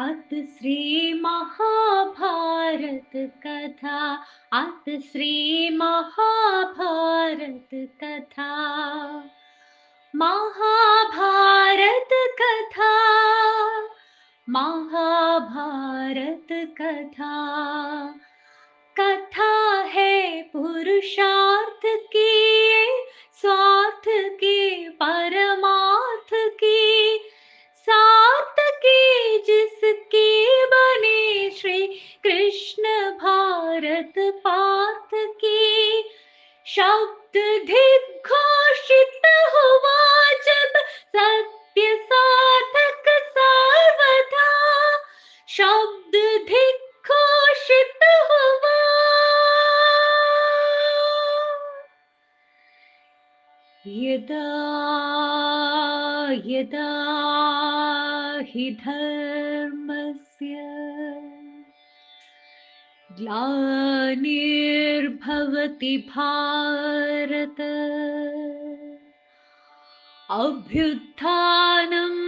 अत श्री महाभारत कथा अत श्री महाभारत कथा। महाभारत कथा महाभारत कथा। धर्मस्य ग्लानिर्भवति भारत। अभ्युत्थानम्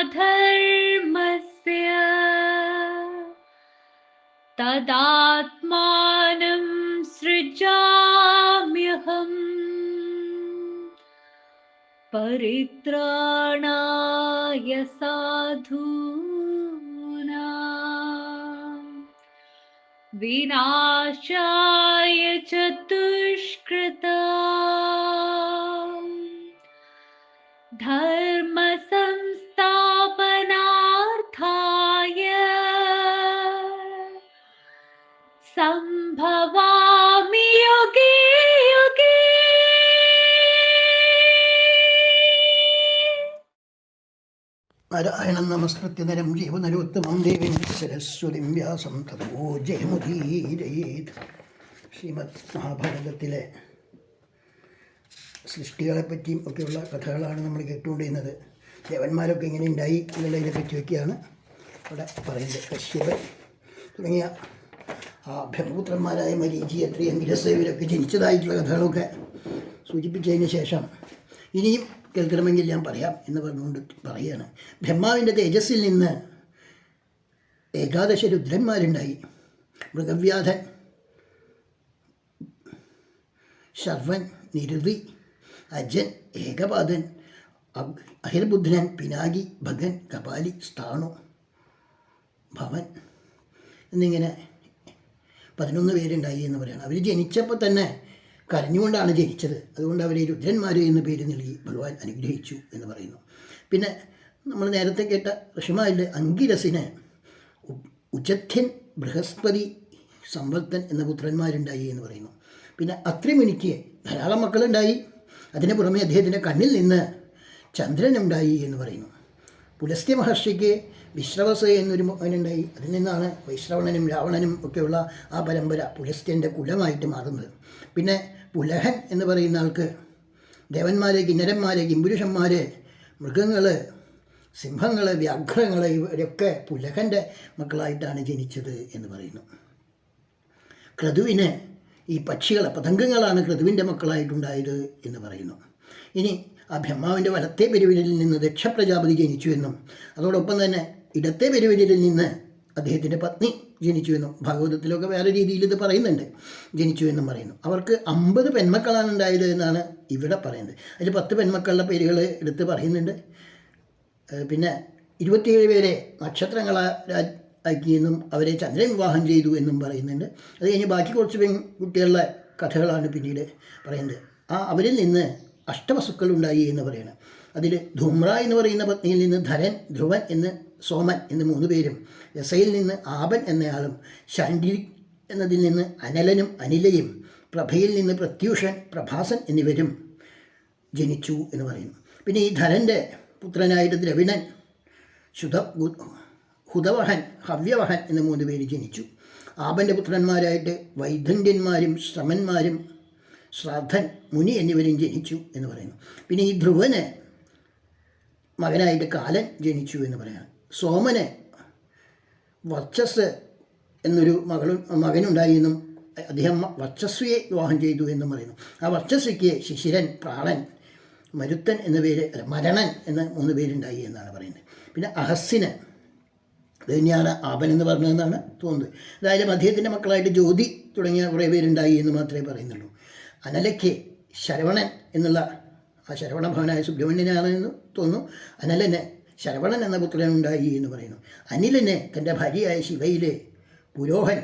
अधर्मस्य तदात्मानं सृजाम्यहम् य साधूना विनाशाय चतुष्कृता धर्म നാരായണം നമസ്കൃത്യ നരം ജീവനരോത്തമം ദേവീം സരസ്വതിം വ്യാസം തതോ ജയമുദീരയേത്. ശ്രീമദ് മഹാഭാരതത്തിലെ സൃഷ്ടികളെ പറ്റിയും ഒക്കെയുള്ള കഥകളാണ് നമ്മൾ കേട്ടുകൊണ്ടിരുന്നത്. ദേവന്മാരൊക്കെ ഇങ്ങനെ ഉണ്ടായി എന്നുള്ളതിനെ പറ്റിയൊക്കെയാണ് ഇവിടെ പറയുന്നത്. കശ്യപൻ തുടങ്ങിയ ആ ബ്രഹ്മപുത്രന്മാരായ മരീചി അത്രയും ഇവരൊക്കെ ജനിച്ചതായിട്ടുള്ള കഥകളൊക്കെ സൂചിപ്പിച്ചതിന് ശേഷം ഇനിയും കേൾക്കണമെങ്കിൽ ഞാൻ പറയാം എന്ന് പറഞ്ഞുകൊണ്ട് പറയുകയാണ്. ബ്രഹ്മാവിന്റെ തേജസ്സിൽ നിന്ന് ഏകാദശ രുദ്രന്മാരുണ്ടായി. മൃഗവ്യാധൻ ശർവൻ നിരുതി അജൻ ഏകപാദൻ അഹിർബുദ്ധനൻ പിനാകി ഭഗൻ കപാലി സ്ഥാണു ഭവൻ എന്നിങ്ങനെ പതിനൊന്ന് പേരുണ്ടായി എന്ന് പറയുന്നത് അവർ ജനിച്ചപ്പോൾ തന്നെ കരഞ്ഞുകൊണ്ടാണ് ജനിച്ചത്. അതുകൊണ്ട് അവരെ രുദ്രന്മാർ എന്ന പേര് നൽകി ഭഗവാൻ അനുഗ്രഹിച്ചു എന്ന് പറയുന്നു. പിന്നെ നമ്മൾ നേരത്തെ കേട്ട ഋഷിമാരിൽ അങ്കിരസിന് ഉ- ഉച്ചഥ്യൻ ബൃഹസ്പതി സമ്പത്തൻ എന്ന പുത്രന്മാരുണ്ടായി എന്ന് പറയുന്നു. പിന്നെ അത്രിമുനിക്ക് ധാരാളം മക്കളുണ്ടായി. അതിന് പുറമെ അദ്ദേഹത്തിന്റെ കണ്ണിൽ നിന്ന് ചന്ദ്രനുണ്ടായി എന്ന് പറയുന്നു. പുലസ്ത്യ മഹർഷിക്ക് വിശ്രവസ എന്നൊരു മകനുണ്ടായി അതിൽ നിന്നാണ് വൈശ്രവണനും രാവണനും ഒക്കെയുള്ള ആ പരമ്പര പുലസ്ത്യന്റെ കുലമായിട്ട് മാറുന്നത്. പിന്നെ പുലഹൻ എന്ന് പറയുന്ന ആൾക്ക് ദേവന്മാർ കിന്നരന്മാർ കിംപുരുഷന്മാർ മൃഗങ്ങൾ സിംഹങ്ങൾ വ്യാഘ്രങ്ങൾ ഇവരൊക്കെ പുലഹന്റെ മക്കളായിട്ടാണ് ജനിച്ചത് എന്ന് പറയുന്നു. ക്രതുവിന് ഈ പക്ഷികളെ പതംഗങ്ങളാണ് ക്രതുവിന്റെ മക്കളായിട്ടുണ്ടായത് എന്ന് പറയുന്നു. ഇനി ആ ബ്രഹ്മാവിന്റെ വലത്തെ പെരുവിരലിൽ നിന്ന് ദക്ഷ പ്രജാപതി ജനിച്ചു എന്നും അതോടൊപ്പം തന്നെ ഇടത്തെ പെരുവിരലിൽ നിന്ന് അദ്ദേഹത്തിന്റെ പത്നി ജനിച്ചു എന്നും ഭാഗവതത്തിലൊക്കെ വേറെ രീതിയിൽ ഇത് പറയുന്നുണ്ട് ജനിച്ചു എന്നും പറയുന്നു. അവർക്ക് അമ്പത് പെൺമക്കളാണ് ഉണ്ടായത് എന്നാണ് ഇവിടെ പറയുന്നത്. അതിൽ പത്ത് പെൺമക്കളുടെ പേരുകൾ എടുത്ത് പറയുന്നുണ്ട്. പിന്നെ ഇരുപത്തിയേഴ് പേരെ നക്ഷത്രങ്ങളാ ആക്കിയെന്നും അവരെ ചന്ദ്രൻ വിവാഹം ചെയ്തു എന്നും പറയുന്നുണ്ട്. അത് കഴിഞ്ഞ് ബാക്കി കുറച്ച് പെൺകുട്ടികളുടെ കഥകളാണ് പിന്നീട് പറയുന്നത്. ആ അവരിൽ നിന്ന് അഷ്ടവസുക്കൾ ഉണ്ടായി എന്ന് പറയുന്നത് അതിൽ ധൂമ്ര എന്ന് പറയുന്ന പത്നിയിൽ നിന്ന് ധരൻ ധ്രുവൻ എന്ന് സോമൻ എന്ന് മൂന്ന് പേരും രസയിൽ നിന്ന് ആപൻ എന്നയാളും ശാണ്ഡി എന്നതിൽ നിന്ന് അനലനും അനിലയും പ്രഭയിൽ നിന്ന് പ്രത്യൂഷൻ പ്രഭാസൻ എന്നിവരും ജനിച്ചു എന്ന് പറയുന്നു. പിന്നെ ഈ ധരന്റെ പുത്രനായിട്ട് ദ്രവിണൻ ശുധ ഹുതവഹൻ ഹവ്യവഹൻ എന്ന മൂന്ന് പേര് ജനിച്ചു. ആപന്റെ പുത്രന്മാരായിട്ട് വൈദണ്ഡ്യന്മാരും ശ്രമന്മാരും ശ്രാദ്ധൻ മുനി എന്നിവരും ജനിച്ചു എന്ന് പറയുന്നു. പിന്നെ ഈ ധ്രുവന് മകനായിട്ട് കാലൻ ജനിച്ചു എന്ന് പറയാണ് സോമന് വർച്ചസ് എന്നൊരു മകളും മകനുണ്ടായി എന്നും അദ്ദേഹം വർച്ചസ്വിയെ വിവാഹം ചെയ്തു എന്നും പറയുന്നു. ആ വർച്ചസ്വിക്ക് ശിശിരൻ പ്രാണൻ മരുത്തൻ എന്ന പേര് അല്ല മരണൻ എന്ന മൂന്ന് പേരുണ്ടായി എന്നാണ് പറയുന്നത്. പിന്നെ അഹസ്സിന് തന്നെയാണ് ആപൻ എന്ന് പറഞ്ഞതെന്നാണ് തോന്നുന്നത്. അതായത് അദ്ദേഹത്തിന്റെ മക്കളായിട്ട് ജ്യോതി തുടങ്ങിയ കുറേ പേരുണ്ടായി എന്ന് മാത്രമേ പറയുന്നുള്ളൂ. അനലയ്ക്ക് ശരവണൻ എന്നുള്ള ആ ശരവണ ഭവനായ സുബ്രഹ്മണ്യനാണ് എന്ന് തോന്നുന്നു. അനലന് ശരവണൻ എന്ന പുത്രൻ ഉണ്ടായി എന്ന് പറയുന്നു. അനിലിന് തന്റെ ഭാര്യയായ ശിവയിലെ പുരോഹൻ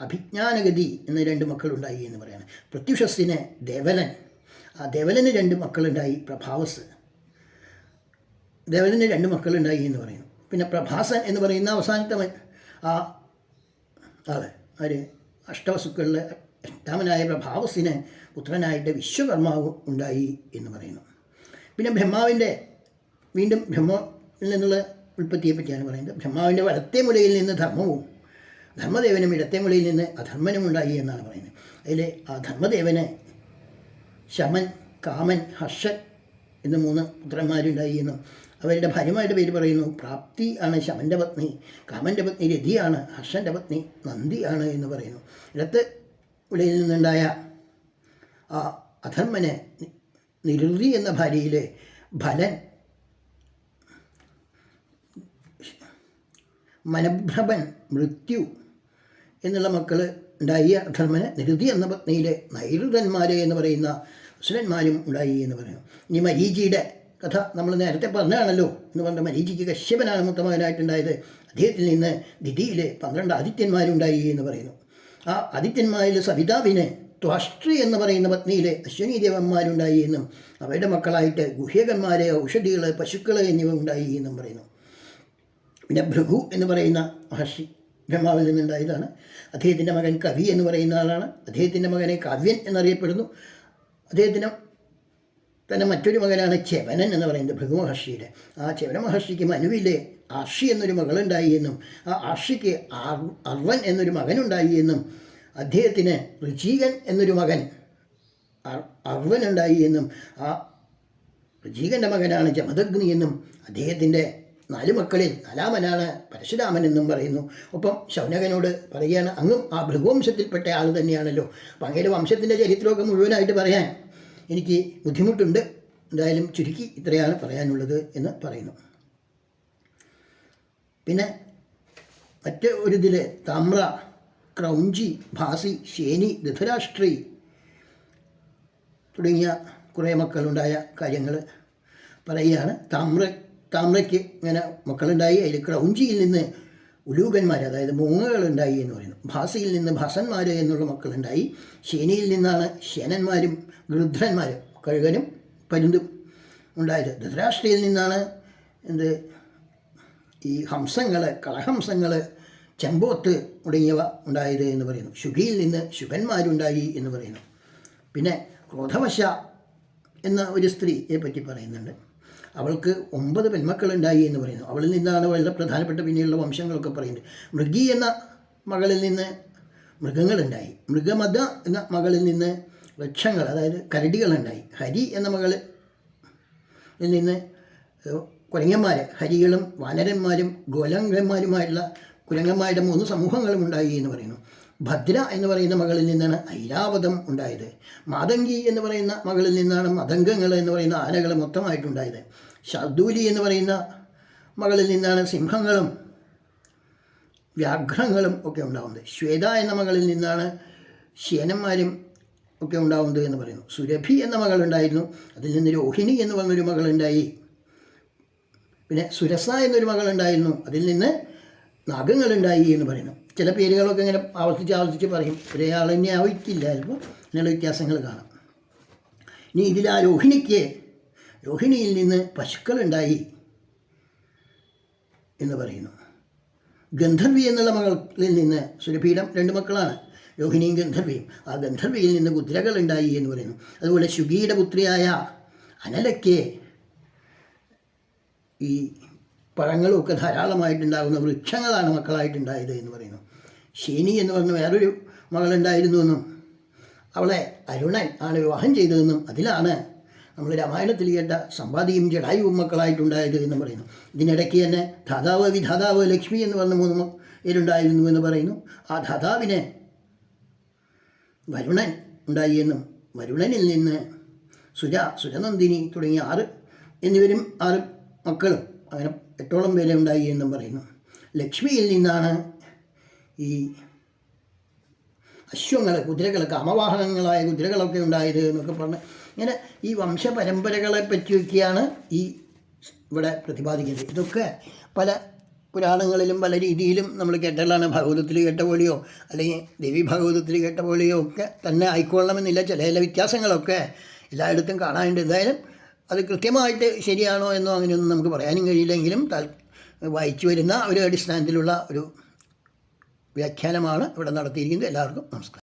അഭിജ്ഞാനഗതി എന്ന രണ്ട് മക്കളുണ്ടായി എന്ന് പറയുന്നത് പ്രത്യുഷസ്സിന് ദേവലൻ. ആ ദേവലന് രണ്ട് മക്കളുണ്ടായി പ്രഭാവസ് ദേവലന് രണ്ട് മക്കളുണ്ടായി എന്ന് പറയുന്നു. പിന്നെ പ്രഭാസൻ എന്ന് പറയുന്ന അവസാനത്തെ ആ അതെ ആര്? അഷ്ടവസുക്കളിലെ എട്ടാമനായ പ്രഭാവസിന് പുത്രനായിട്ട് വിശ്വകർമാവ് ഉണ്ടായി എന്ന് പറയുന്നു. പിന്നെ ബ്രഹ്മാവിന്റെ വീണ്ടും ബ്രഹ്മയിൽ നിന്നുള്ള ഉൽപ്പത്തിയെ പറ്റിയാണ് പറയുന്നത്. ബ്രഹ്മാവിന്റെ വലത്തെ മുലയിൽ നിന്ന് ധർമ്മവും ധർമ്മദേവനും ഇടത്തെ മുലയിൽ നിന്ന് അധർമ്മനും ഉണ്ടായി എന്നാണ് പറയുന്നത്. അതിൽ ആ ധർമ്മദേവന് ശമൻ കാമൻ ഹർഷൻ എന്ന് മൂന്ന് പുത്രന്മാരുണ്ടായി എന്നും അവരുടെ ഭാര്യമാരുടെ പേര് പറയുന്നു. പ്രാപ്തി ആണ് ശമന്റെ പത്നി കാമന്റെ പത്നി രതിയാണ് ഹർഷന്റെ പത്നി നന്ദിയാണ് എന്ന് പറയുന്നു. ഇടത്ത് ഉള്ളിൽ നിന്നുണ്ടായ ആ അധർമ്മനെ നിരുതി എന്ന ഭാര്യയിലെ ഫലൻ മനഭ്രമൻ മൃത്യു എന്നുള്ള മക്കൾ ഉണ്ടായി അധർമ്മന് നിരുതി എന്ന പത്നിയിലെ നൈരുതന്മാരെ എന്ന് പറയുന്ന അസുരന്മാരും ഉണ്ടായി എന്ന് പറയുന്നു ഇനി മരീചിയുടെ കഥ നമ്മൾ നേരത്തെ പറഞ്ഞാണല്ലോ എന്ന് പറഞ്ഞ മരീചിക്ക് കശ്യപനാണ് മുത്തമകനായിട്ടുണ്ടായത്. അദ്ദേഹത്തിൽ നിന്ന് ദിതിയിലെ പന്ത്രണ്ട് ആദിത്യന്മാരുണ്ടായി എന്ന് പറയുന്നു. ആ ആദിത്യന്മാരിൽ സവിതാവിന് ത്വാഷ്ട്രി എന്ന് പറയുന്ന പത്നിയിലെ അശ്വനി ദേവന്മാരുണ്ടായി എന്നും അവരുടെ മക്കളായിട്ട് ഗുഹ്യകന്മാരെ ഔഷധികൾ പശുക്കൾ എന്നിവ ഉണ്ടായി എന്നും പറയുന്നു. പിന്നെ ഭൃഗു എന്ന് പറയുന്ന മഹർഷി ബ്രഹ്മാവിൽ നിന്നുണ്ടായതാണ്. അദ്ദേഹത്തിന്റെ മകൻ കവി എന്ന് പറയുന്ന ആളാണ്. അദ്ദേഹത്തിന്റെ മകനെ കാവ്യൻ എന്നറിയപ്പെടുന്നു. അദ്ദേഹത്തിന് തന്നെ മറ്റൊരു മകനാണ് ചെവനൻ എന്ന് പറയുന്നത് ഭൃഗു മഹർഷിയുടെ. ആ ചെവന മഹർഷിക്ക് മനുവിലെ ആർഷി എന്നൊരു മകളുണ്ടായി എന്നും ആ ആർഷിക്ക് ആർ അർവൻ എന്നൊരു മകനുണ്ടായി എന്നും അദ്ദേഹത്തിന് ഋചീകൻ എന്നൊരു മകൻ അർവനുണ്ടായി എന്നും ആ ഋചീകന്റെ മകനാണ് ജമദഗ്നി എന്നും അദ്ദേഹത്തിന്റെ നാല് മക്കളിൽ നാലാമനാണ് പരശുരാമൻ എന്നും പറയുന്നു. ഒപ്പം ശൗനകനോട് പറയുകയാണ് അങ്ങും ആ ഭൃഗുവംശത്തിൽപ്പെട്ട ആൾ തന്നെയാണല്ലോ. അപ്പം അങ്ങയുടെ വംശത്തിന്റെ ചരിത്രമൊക്കെ മുഴുവനായിട്ട് പറയാൻ എനിക്ക് ബുദ്ധിമുട്ടുണ്ട്. എന്തായാലും ചുരുക്കി ഇത്രയാണ് പറയാനുള്ളത് എന്ന് പറയുന്നു. പിന്നെ മറ്റ് ഒരു ഇതിൽ താമ്ര ക്രൗഞ്ചി ഭാസി ശേനി ധൃതരാഷ്ട്രി തുടങ്ങിയ കുറേ മക്കളുണ്ടായ കാര്യങ്ങൾ പറയുകയാണ്. താമ്ര താമ്രയ്ക്ക് ഇങ്ങനെ മക്കളുണ്ടായി. അതിൽ ക്രൗഞ്ചിയിൽ നിന്ന് ഉലൂകന്മാർ അതായത് മൂങ്ങകളുണ്ടായി എന്ന് പറയുന്നു. ഭാസിയിൽ നിന്ന് ഭസന്മാർ എന്നുള്ള മക്കളുണ്ടായി. ശേനിയിൽ നിന്നാണ് ശേനന്മാരും ഗൃധ്രന്മാരും കഴുകനും പരുന്തും ഉണ്ടായത്. ധൃതരാഷ്ട്രയിൽ നിന്നാണ് എന്ത്? ഈ ഹംസങ്ങൾ കളഹംസങ്ങൾ ചെമ്പോത്ത് തുടങ്ങിയവ ഉണ്ടായത് എന്ന് പറയുന്നു. ശുഗിയിൽ നിന്ന് ശുഭന്മാരുണ്ടായി എന്ന് പറയുന്നു. പിന്നെ ക്രോധവശ എന്ന ഒരു സ്ത്രീയെ പറ്റി പറയുന്നുണ്ട്. അവൾക്ക് ഒമ്പത് പെൺമക്കളുണ്ടായി എന്ന് പറയുന്നു. അവളിൽ നിന്നാണ് വളരെ പ്രധാനപ്പെട്ട പിന്നെയുള്ള വംശങ്ങളൊക്കെ പറയുന്നത്. മൃഗി എന്ന മകളിൽ നിന്ന് മൃഗങ്ങളുണ്ടായി. മൃഗമത എന്ന മകളിൽ നിന്ന് വൃക്ഷങ്ങൾ അതായത് കരടികളുണ്ടായി. ഹരി എന്ന മകളിൽ നിന്ന് കുരങ്ങന്മാർ ഹരികളും വാനരന്മാരും ഗോലങ്കന്മാരുമായിട്ടുള്ള കുരങ്ങന്മാരുടെ മൂന്ന് സമൂഹങ്ങളും ഉണ്ടായി എന്ന് പറയുന്നു. ഭദ്ര എന്ന് പറയുന്ന മകളിൽ നിന്നാണ് ഐരാവതം ഉണ്ടായത്. മാതങ്കി എന്ന് പറയുന്ന മകളിൽ നിന്നാണ് മതംഗങ്ങൾ എന്ന് പറയുന്ന ആനകൾ മൊത്തമായിട്ടുണ്ടായത്. ശർദൂലി എന്ന് പറയുന്ന മകളിൽ നിന്നാണ് സിംഹങ്ങളും വ്യാഘ്രങ്ങളും ഒക്കെ ഉണ്ടാവുന്നത്. ശ്വേത എന്ന മകളിൽ നിന്നാണ് ശേനന്മാരും ഒക്കെ ഉണ്ടാവുന്നത് എന്ന് പറയുന്നു. സുരഭി എന്ന മകളുണ്ടായിരുന്നു അതിൽ നിന്ന് രോഹിണി എന്ന് പറഞ്ഞൊരു മകളുണ്ടായി പിന്നെ സുരസ എന്നൊരു മകളുണ്ടായിരുന്നു അതിൽ നിന്ന് നാഗങ്ങളുണ്ടായി എന്ന് പറയുന്നു. ചില പേരുകളൊക്കെ ഇങ്ങനെ ആവർത്തിച്ച് ആവർത്തിച്ച് പറയും. ഒരേ ആൾ തന്നെ ആവിക്കില്ല ചിലപ്പോൾ അങ്ങനെയുള്ള വ്യത്യാസങ്ങൾ കാണാം. ഇനി ഇതിൽ ആ രോഹിണിക്ക് രോഹിണിയിൽ നിന്ന് പശുക്കളുണ്ടായി എന്ന് പറയുന്നു. ഗന്ധർവി എന്നുള്ള മകളിൽ നിന്ന് സുരഭീഠം രണ്ട് മക്കളാണ്. രോഹിണിയും ഗന്ധർവിയും. ആ ഗന്ധർവിയിൽ നിന്ന് കുതിരകൾ ഉണ്ടായി എന്ന് പറയുന്നു. അതുപോലെ ശുഗിയുടെ പുത്രിയായ അനലയ്ക്ക് ഈ പഴങ്ങളും ഒക്കെ ധാരാളമായിട്ടുണ്ടാകുന്ന വൃക്ഷങ്ങളാണ് മക്കളായിട്ടുണ്ടായത് എന്ന് പറയുന്നു. ശനി എന്ന് പറഞ്ഞ വേറൊരു മകളുണ്ടായിരുന്നു എന്നും അവളെ അരുണൻ ആണ് വിവാഹം ചെയ്തതെന്നും അതിലാണ് നമ്മൾ രാമായണത്തിൽ കേട്ട സമ്പാദിയും ജടായുവും മക്കളായിട്ടുണ്ടായത് എന്ന് പറയുന്നു. ഇതിനിടയ്ക്ക് തന്നെ ധാതാവ് വിധാതാവ് ലക്ഷ്മി എന്ന് പറഞ്ഞ മൂന്ന് പേരുണ്ടായിരുന്നു എന്ന് പറയുന്നു. ആ ധാതാവിന് വരുണൻ ഉണ്ടായി എന്നും വരുണനിൽ നിന്ന് സുജ സുജനന്ദിനി തുടങ്ങിയ ആറ് എന്നിവരും ആറ് മക്കളും അങ്ങനെ എട്ടോളം ഉണ്ടായി എന്നും പറയുന്നു. ലക്ഷ്മിയിൽ നിന്നാണ് ഈ അശ്വങ്ങൾ കുതിരകൾ കാമവാഹനങ്ങളായ കുതിരകളൊക്കെ ഉണ്ടായത് എന്നൊക്കെ പറഞ്ഞ് ഇങ്ങനെ ഈ വംശപരമ്പരകളെ പറ്റിയൊക്കെയാണ് ഈ ഇവിടെ പ്രതിപാദിക്കുന്നത്. ഇതൊക്കെ പല പുരാണങ്ങളിലും പല രീതിയിലും നമ്മൾ കേട്ടാലാണ് ഭാഗവതത്തിൽ കേട്ട പോലെയോ അല്ലെങ്കിൽ ദേവി ഭാഗവതത്തിൽ കേട്ട പോലെയോ ഒക്കെ തന്നെ ആയിക്കൊള്ളണമെന്നില്ല. ചില ചില വ്യത്യാസങ്ങളൊക്കെ എല്ലായിടത്തും കാണാനുണ്ട്. എന്തായാലും അത് കൃത്യമായിട്ട് ശരിയാണോ എന്നോ അങ്ങനെയൊന്നും നമുക്ക് പറയാനും കഴിയില്ലെങ്കിലും വായിച്ചു വരുന്ന ഒരു അടിസ്ഥാനത്തിലുള്ള ഒരു വ്യാഖ്യാനമാണ് ഇവിടെ നടത്തിയിരിക്കുന്നത്. എല്ലാവർക്കും നമസ്കാരം.